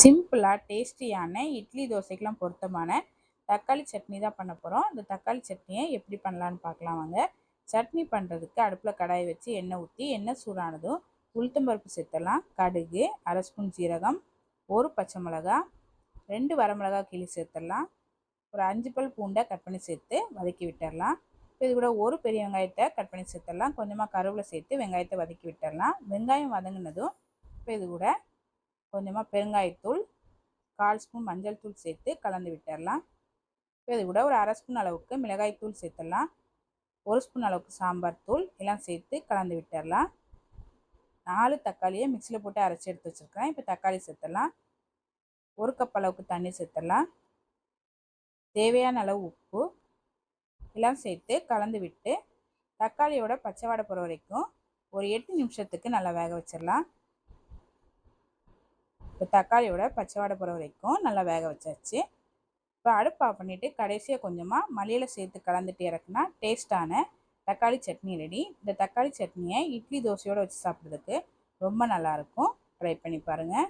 சிம்பிளாக டேஸ்டியான இட்லி தோசைக்கெலாம் பொருத்தமான தக்காளி சட்னி தான் பண்ண போகிறோம் இந்த தக்காளி சட்னியை எப்படி பண்ணலான்னு பார்க்கலாம் வாங்க. சட்னி பண்ணுறதுக்கு அடுப்பில் கடாயை வச்சு எண்ணெய் ஊற்றி எண்ணெய் சூடானதும் உளுத்தம்பருப்பு சேர்த்தலாம் கடுகு அரை ஸ்பூன் ஜீரகம் ஒரு பச்சை மிளகா ரெண்டு வரமிளகா கிளி சேர்த்துடலாம். ஒரு அஞ்சு பல் பூண்டை கட் பண்ணி சேர்த்து வதக்கி விட்டுடலாம். இப்போ இது கூட ஒரு பெரிய வெங்காயத்தை கட் பண்ணி சேர்த்துடலாம். கொஞ்சமாக கருவில் சேர்த்து வெங்காயத்தை வதக்கி விட்டுடலாம். வெங்காயம் வதங்கினதும் இப்போ இது கூட கொஞ்சமாக பெருங்காயத்தூள் கால் ஸ்பூன் மஞ்சள் தூள் சேர்த்து கலந்து விட்டுடலாம். இப்போ இது கூட ஒரு அரை ஸ்பூன் அளவுக்கு மிளகாய் தூள் சேர்த்துடலாம். ஒரு ஸ்பூன் அளவுக்கு சாம்பார் தூள் எல்லாம் சேர்த்து கலந்து விட்டுடலாம். நாலு தக்காளியை மிக்சியில் போட்டு அரைச்சி எடுத்து வச்சுருக்கேன் இப்போ தக்காளி சேர்த்துடலாம். ஒரு கப் அளவுக்கு தண்ணி சேர்த்துடலாம். தேவையான அளவு உப்பு எல்லாம் சேர்த்து கலந்து விட்டு தக்காளியோட பச்சை வாடை போகிற வரைக்கும் ஒரு எட்டு நிமிஷத்துக்கு நல்லா வேக வச்சிடலாம். இப்போ தக்காளியோட பச்சைவாடை போகிற வரைக்கும் நல்லா வேக வச்சாச்சு. இப்போ அடுப்பு ஆஃப் பண்ணிவிட்டு கடைசியாக கொஞ்சமாக மல்லியில் சேர்த்து கலந்துட்டு இறக்குனா டேஸ்ட்டான தக்காளி சட்னி ரெடி இந்த தக்காளி சட்னியை இட்லி தோசையோடு வச்சு சாப்பிட்றதுக்கு ரொம்ப நல்லாயிருக்கும் ட்ரை பண்ணி பாருங்கள்